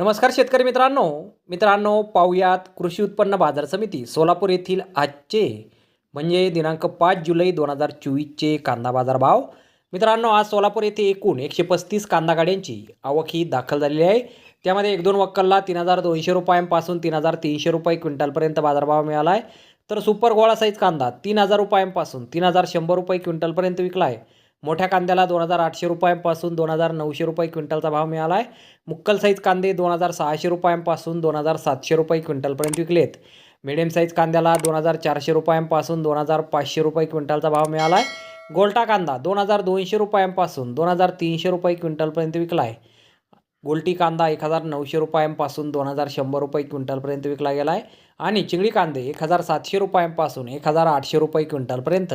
नमस्कार शेतकरी मित्रांनो. मित्रांनो पाहुयात कृषी उत्पन्न बाजार समिती सोलापूर येथील आजचे म्हणजे दिनांक पाच जुलै दोन हजार चोवीसचे कांदा बाजार भाव मित्रांनो आज सोलापूर येथे एकूण एकशे पस्तीस कांदा गाड्यांची आवक ही दाखल झालेली आहे. त्यामध्ये एक दोन वक्कलला तीन हजार दोनशे रुपयांपासून तीन हजार तीनशे रुपये क्विंटलपर्यंत बाजारभाव मिळाला आहे. तर सुपर गोळा साईज कांदा तीन हजार रुपयांपासून तीन हजार शंभर रुपये क्विंटलपर्यंत विकला आहे. मोठ्या कांद्याला दोन हजार आठशे रुपयांपासून दोन हजार नऊशे रुपये क्विंटलचा भाव मिळाला आहे मुक्कल साईज कांदे दोन हजार सहाशे रुपयांपासून दोन हजार सातशे रुपये क्विंटलपर्यंत विकलेत मिडियम साईज कांद्याला दोन हजार चारशे रुपयांपासून दोन हजार पाचशे रुपये क्विंटलचा भाव मिळाला आहे गोल्टा कांदा दोन हजार दोनशे रुपयांपासून दोन हजार तीनशे रुपये क्विंटलपर्यंत विकला आहे गोल्टी कांदा एक हजार नऊशे रुपयांपासून दोन हजार शंभर रुपये क्विंटलपर्यंत विकला गेला आहे आणि चिंगडी कांदे एक हजार सातशे रुपयांपासून एक हजार आठशे रुपये क्विंटलपर्यंत